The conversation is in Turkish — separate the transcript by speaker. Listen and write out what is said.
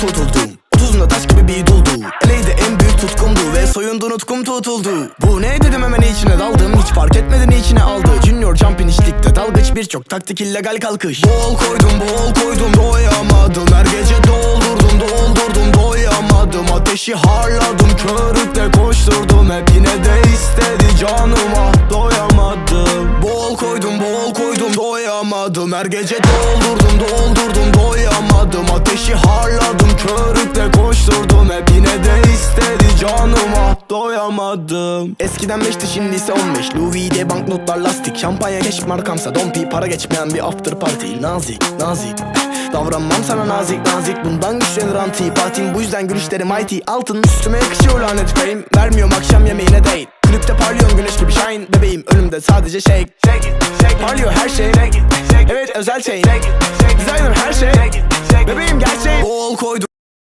Speaker 1: tutuldum. Otuzunda taş gibi bir duldu. Eleydi en büyük tutkumdu Ve soyundu nutkum tutuldu. Bu ne dedim hemen içine daldım. Hiç fark etmeden içine aldı. Junior jumping içlikte dalgıç birçok taktik illegal kalkış. Bol koydum bol koydum doyamadım. Her gece doldurdum doldurdum doyamadım. Ateşi harladım körükle koşturdum. Hep yine de istedi canıma. Doyamadım. Bol koydum bol koydum doyamadım. Her gece doldurdum doldurdum doyamadım doyamadım Eskiden 5'ti şimdi ise 15 Louis V banknotlar lastik. Şampanya keş markamsa Dompi. Para geçmeyen bir after party. Nazik nazik. Davranmam sana nazik nazik. Bundan güçlenir antipatim Bu yüzden gülüşlerim mighty Altın üstüme yakışıyor lanet fame Vermiyorum akşam yemeğine date Klipte parlıyorum güneş gibi shine. Bebeğim önümde sadece shake. Parlıyor her şey. Evet özel chain Designer her şey. Bebeğim gerçek Bol koydum